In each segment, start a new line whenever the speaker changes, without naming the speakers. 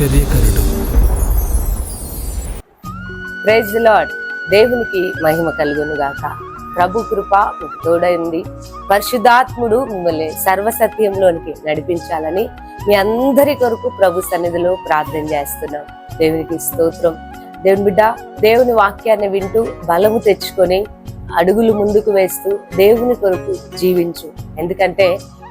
ఆశ్చర్యకరుడు.
Praise lord దేవునికి మహిమ కలుగును గాక ప్రభు కృప మీకు తోడైంది. పరిశుద్ధాత్ముడు మిమ్మల్ని సర్వసత్యంలోనికి నడిపించాలని మీ అందరి కొరకు ప్రభు సన్నిధిలో ప్రార్థన చేస్తున్నాం. దేవునికి స్తోత్రం. దేవుని బిడ్డ దేవుని వాక్యాన్ని వింటూ బలము తెచ్చుకొని అడుగులు ముందుకు వేస్తూ దేవుని కొరకు జీవించు. ఎందుకంటే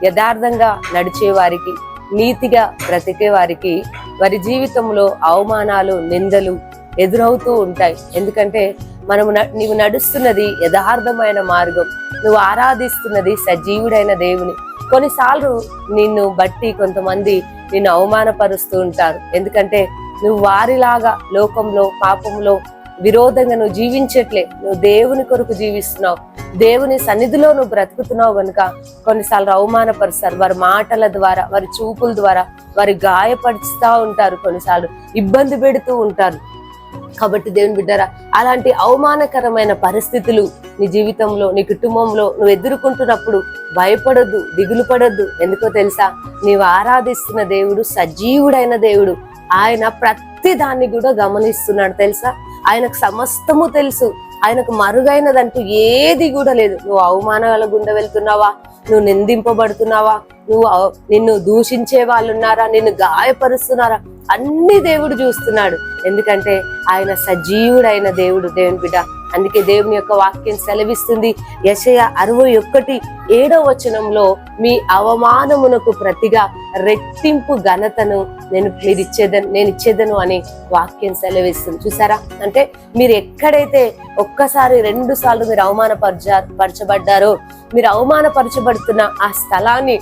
యథార్థంగా నడిచే వారికి నీతిగా బ్రతికే వారికి వారి జీవితంలో అవమానాలు నిందలు ఎదురవుతూ ఉంటాయి. ఎందుకంటే మనము న- నీవు నడుస్తున్నది యథార్థమైన మార్గం. నువ్వు ఆరాధిస్తున్నది సజీవుడైన దేవుని. కొన్నిసార్లు నిన్ను బట్టి కొంతమంది నిన్ను అవమానపరుస్తూ ఉంటారు. ఎందుకంటే నువ్వు వారిలాగా లోకంలో పాపంలో విరోధంగా నువ్వు జీవించట్లే. నువ్వు దేవుని కొరకు జీవిస్తున్నావు. దేవుని సన్నిధిలో నువ్వు బ్రతుకుతున్నావు కనుక కొన్నిసార్లు అవమానపరుస్తారు. వారి మాటల ద్వారా వారి చూపుల ద్వారా వారి గాయపరుస్తూ ఉంటారు కొన్నిసార్లు. ఇబ్బంది పెడుతూ ఉంటారు. కాబట్టి దేవుని బిడ్డరా అలాంటి అవమానకరమైన పరిస్థితులు నీ జీవితంలో నీ కుటుంబంలో నువ్వు ఎదుర్కొంటున్నప్పుడు భయపడొద్దు దిగులు పడొద్దు. ఎందుకో తెలుసా? నీవు ఆరాధిస్తున్న దేవుడు సజీవుడైన దేవుడు. ఆయన ప్రతి దాన్ని కూడా గమనిస్తున్నాడు తెలుసా? ఆయనకు సమస్తము తెలుసు. ఆయనకు మరుగైనదంటూ ఏది కూడా లేదు. నువ్వు అవమానాల గుండా వెళ్తున్నావా? నువ్వు నిందింపబడుతున్నావా? నువ్వు నిన్ను దూషించే వాళ్ళు ఉన్నారా నిన్ను గాయపరుస్తున్నారా? అన్ని దేవుడు చూస్తున్నాడు. ఎందుకంటే ఆయన సజీవుడైన దేవుడు దేవుని బిడ్డ. అందుకే దేవుని యొక్క వాక్యం సెలవిస్తుంది. యశయ అరవై ఒక్కటి ఏడో వచనంలో మీ అవమానమునకు ప్రతిగా రెట్టింపు ఘనతను నేను మీరు ఇచ్చేదను నేను ఇచ్చేదను అని వాక్యం సెలవిస్తుంది. చూసారా? అంటే మీరు ఎక్కడైతే ఒక్కసారి రెండు సార్లు మీరు అవమానపరచ పరచబడ్డారో మీరు అవమానపరచబడుతున్న ఆ స్థలాన్ని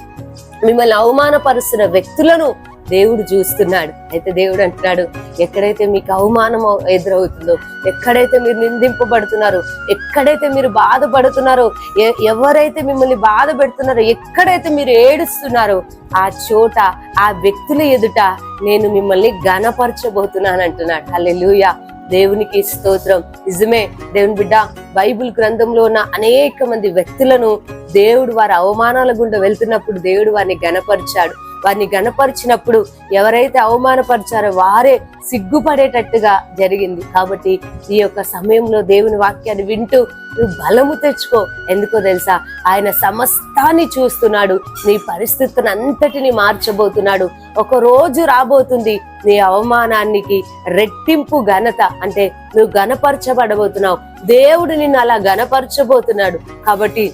మిమ్మల్ని అవమానపరుస్తున్న వ్యక్తులను దేవుడు చూస్తున్నాడు. అయితే దేవుడు అంటున్నాడు ఎక్కడైతే మీకు అవమానం ఎదురవుతుందో ఎక్కడైతే మీరు నిందింపబడుతున్నారో ఎక్కడైతే మీరు బాధపడుతున్నారో ఎ- ఎవరైతే మిమ్మల్ని బాధ పెడుతున్నారో ఎక్కడైతే మీరు ఏడుస్తున్నారో ఆ చోట ఆ వ్యక్తుల ఎదుట నేను మిమ్మల్ని ఘనపరచబోతున్నాను అంటున్నాడు. హల్లెలూయా. దేవునికి స్తోత్రం. నిజమే దేవుని బిడ్డ బైబిల్ గ్రంథంలో ఉన్న అనేక మంది వ్యక్తులను దేవుడు వారి అవమానాల గుండా వెళ్తున్నప్పుడు దేవుడు వారిని గనపరిచాడు వారిని గణపరిచినప్పుడు ఎవరైతే అవమానపరిచారో వారే సిగ్గుపడేటట్టుగా జరిగింది. కాబట్టి ఈ యొక్క సమయంలో దేవుని వాక్యాన్ని వింటూ నువ్వు బలము తెచ్చుకో. ఎందుకో తెలుసా? ఆయన సమస్తాన్ని చూస్తున్నాడు. నీ పరిస్థితిని అంతటిని మార్చబోతున్నాడు. ఒక రోజు రాబోతుంది నీ అవమానానికి రెట్టింపు ఘనత. అంటే నువ్వు గణపరచబడబోతున్నావు. దేవుడు నిన్ను అలా గణపరచబోతున్నాడు. కాబట్టి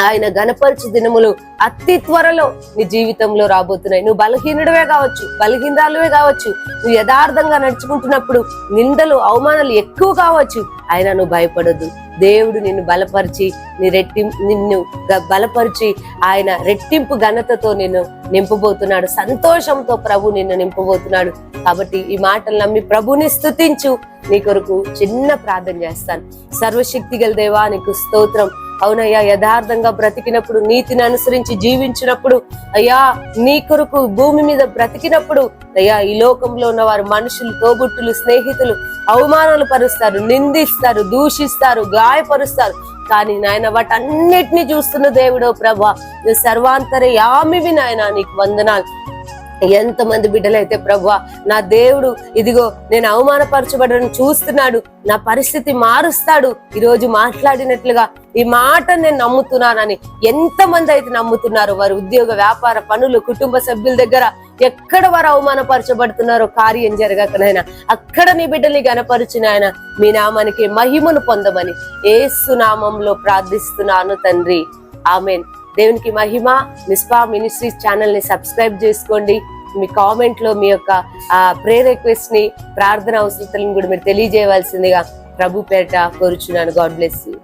ఆయన గణపరచు దినములు అతి త్వరలో నీ జీవితంలో రాబోతున్నాయి. నువ్వు బలహీనుడివే కావచ్చు బలహీనరాలువే కావచ్చు నువ్వు యథార్థంగా నడుచుకుంటున్నప్పుడు నిందలు అవమానాలు ఎక్కువ కావచ్చు ఆయన నువ్వు భయపడొద్దు. దేవుడు నిన్ను బలపరిచి నీ రెట్టి నిన్ను బలపరిచి ఆయన రెట్టింపు ఘనతతో నిన్ను నింపబోతున్నాడు. సంతోషంతో ప్రభు నిన్ను నింపబోతున్నాడు. కాబట్టి ఈ మాటలు నమ్మి ప్రభుని స్తుతించు. నీ కొరకు చిన్న ప్రార్థన చేస్తాను. సర్వశక్తి గల దేవా నీకు స్తోత్రం. అవునయ్యా యథార్థంగా బ్రతికినప్పుడు నీతిని అనుసరించి జీవించినప్పుడు అయ్యా నీ కొరకు భూమి మీద బ్రతికినప్పుడు అయ్యా ఈ లోకంలో ఉన్న వారు మనుషులు తోబుట్టులు స్నేహితులు అవమానాలు పరుస్తారు నిందిస్తారు దూషిస్తారు గాయపరుస్తారు. కానీ నాయన వాటన్నిటిని చూస్తున్న దేవుడో ప్రభా సర్వాంతర యామివి నాయన నీకు వందనాలు. ఎంతమంది బిడ్డలైతే ప్రభా నా దేవుడు ఇదిగో నేను అవమానపరచబడని చూస్తున్నాడు నా పరిస్థితి మారుస్తాడు ఈ రోజు మాట్లాడినట్లుగా ఈ మాట నేను నమ్ముతున్నానని ఎంతమంది అయితే నమ్ముతున్నారు వారి ఉద్యోగ వ్యాపార పనులు కుటుంబ సభ్యుల దగ్గర ఎక్కడ వారు అవమానపరచబడుతున్నారో కార్యం జరగకనైనా అక్కడ నీ బిడ్డల్ని గనపరిచిన ఆయన మీ నామానికి మహిమను పొందమని ఏసునామంలో ప్రార్థిస్తున్నాను తండ్రి. ఆమెన్. దేవునికి మహిమ మిస్పా మినిస్ట్రీస్ ఛానల్ని సబ్స్క్రైబ్ చేసుకోండి. మీ కామెంట్లో మీ యొక్క ఆ ప్రే రిక్వెస్ట్ని ప్రార్థన అవసరతలను కూడా మీరు తెలియజేయవలసిందిగా ప్రభు పేట కోరుచున్నాను. God bless you.